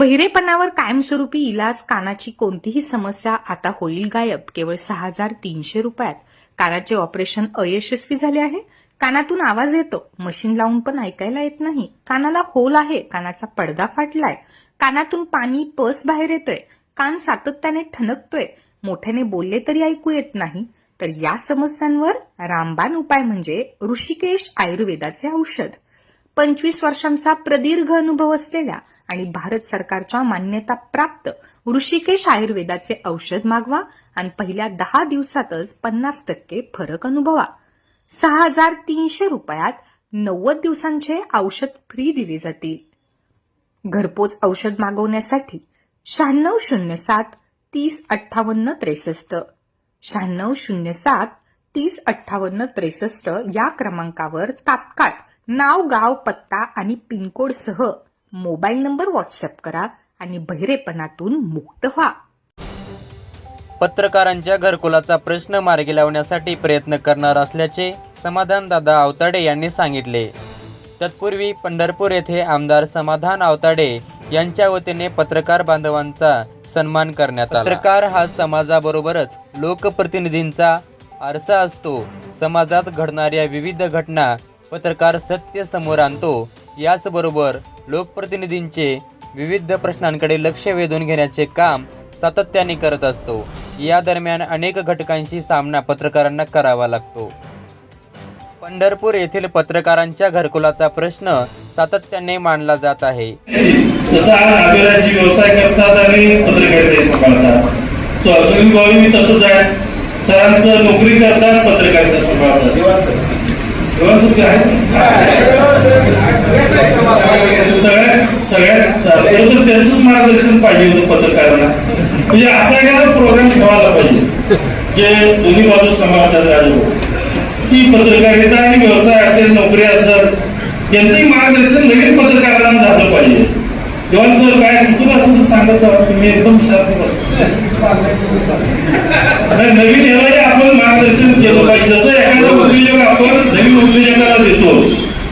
बहिरेपणावर कायमस्वरूपी इलाज कानाची कोणतीही समस्या आता होईल गायब. केवळ सहा हजार तीनशे रुपयात. कानाचे ऑपरेशन अयशस्वी झाले आहे. कानातून आवाज येतो. मशीन लावून पण ऐकायला येत नाही. कानाला होल आहे. कानाचा पडदा फाटलाय. कानातून पाणी पस बाहेर येतोय. कान सातत्याने ठणकतोय. मोठ्याने बोलले तरी ऐकू येत नाही. तर या समस्यांवर रामबाण उपाय म्हणजे ऋषिकेश आयुर्वेदाचे औषध. पंचवीस वर्षांचा प्रदीर्घ अनुभव असलेल्या आणि भारत सरकारच्या मान्यता प्राप्त ऋषिकेश आयुर्वेदाचे औषध मागवा आणि पहिल्या दहा दिवसातच पन्नास टक्के फरक अनुभवा. सहा हजार तीनशे रुपयात नव्वद दिवसांचे औषध फ्री दिले जातील. घरपोच औषध मागवण्यासाठी शहाण्णव शून्य सात तीस अठ्ठावन्न त्रेसष्ट. शहाण्णव शून्य सात तीस अठ्ठावन्न त्रेसष्ट या क्रमांकावर तात्काळ नाव गाव पत्ता आणि पिनकोड सह मोबाईल नंबर व्हॉट्सअप करा आणि बहिरेपणातून मुक्त व्हा. पत्रकारांच्या घरकुलाचा प्रश्न मार्गी लावण्यासाठी प्रयत्न करणार असल्याचे समाधान दादा आवताडे यांनी सांगितले. तत्पूर्वी पंढरपूर येथे आमदार समाधान आवताडे यांच्या वतीने पत्रकार बांधवांचा सन्मान करण्यात आला. पत्रकार हा समाजाबरोबरच लोकप्रतिनिधींचा आरसा असतो. समाजात घडणाऱ्या विविध घटना पत्रकार सत्य समोर आणतो. याचबरोबर लोकप्रतिनिधींचे विविध प्रश्नांकडे लक्ष वेधून घेण्याचे काम सातत्याने करत असतो. या दरम्यान अनेक घटकांशी सामना पत्रकारांना करावा लागतो. पंढरपूर येथील पत्रकारांच्या घरकुलाचा प्रश्न सातत्याने मांडला जात आहे. व्यवसाय करतात आणि पत्रकारिता सांभाळतात. सो अश्विनी भाऊ मी तसंच आहे. सरांचं नोकरी करतात पत्रकारिता सांभाळतात. सगळ्यात खरं तर त्यांचंच मार्गदर्शन पाहिजे होतं पत्रकारांना. म्हणजे असा एखादा प्रोग्राम ठेवायला पाहिजे जे दोन्ही बाजू समाजात राजभाऊ की पत्रकारिता आणि व्यवसाय असेल नोकरी असेल यांचंही मार्गदर्शन नवीन पत्रकारांना झालं पाहिजे. देवान सर काय चुकत असेल तर सांगत जावा तुम्ही एकदम शांत बसतो नवीन याला आपण मार्गदर्शन केलं पाहिजे. जसं एखादा उद्योजक आपण नवीन उद्योजकाला देतो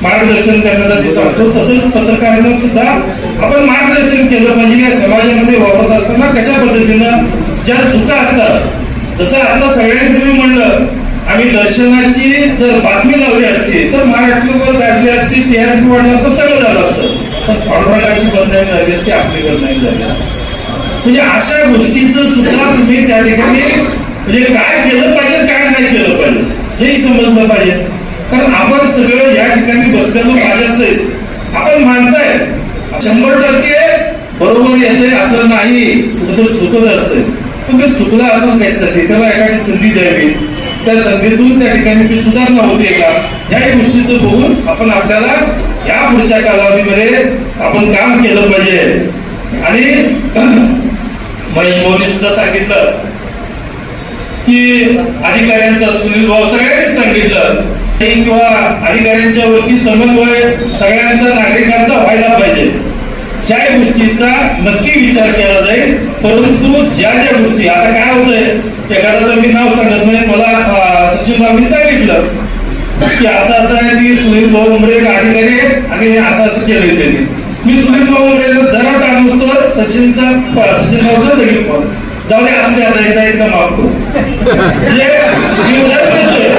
मार्गदर्शन करण्यासाठी सांगतो. तसंच पत्रकारांना सुद्धा आपण मार्गदर्शन केलं पाहिजे. या समाजामध्ये वापरत असताना कशा पद्धतीनं ज्या चुका असतात जसं आता सगळ्यांनी तुम्ही म्हणलं आम्ही दर्शनाची जर बातमी लावली असती तर महाराष्ट्रावर गाजली असती टीआरपी वाढणार तर सगळं झालं असतं. पण पांडुरंगाची बदनामी झाली असती आपली बदनामी झाली असती. म्हणजे अशा गोष्टीचं सुद्धा तुम्ही त्या ठिकाणी म्हणजे काय केलं पाहिजे काय नाही केलं पाहिजे हेही समजलं पाहिजे. कारण आपण सगळं या ठिकाणी बसलेलो माणसं आहेत. आपण माणसं आहे शंभर टक्के बरोबर येते असं नाही. कुठं चुकत असते पण ते चुकलं असं नसतं त्याला एखादी संधी द्यावी. त्या संधीतून त्या ठिकाणी ती सुधारणा होते का? ह्या गोष्टीचं बघून आपण आपल्याला या पुढच्या कालावधीमध्ये आपण काम केलं पाहिजे. आणि महेश मोदी सुद्धा सांगितलं की अधिकाऱ्यांचा सुनील भाऊ सगळ्यांनीच सांगितलं. किंवा अधिकाऱ्यांच्या वरती समन्वय सगळ्यांचा नागरिकांचा व्हायला पाहिजे. त्या गोष्टीचा नक्की विचार केला जाईल परंतु ज्या ज्या गोष्टी आता काय होतंय एखादा मी नाव सांगत नाही मला सचिन बाबी सांगितलं की असं असं आहे की सुनील भाऊ उमरे अधिकारी आहे आणि असं असं केलंय त्यांनी. मी सुनील भाऊ उमरेला जरा काय नसतो सचिनचा सचिन भाऊचा लगेच पण. जाऊ दे असं द्या एकदा एकदा मागतो म्हणजे मी उदाहरण देतोय.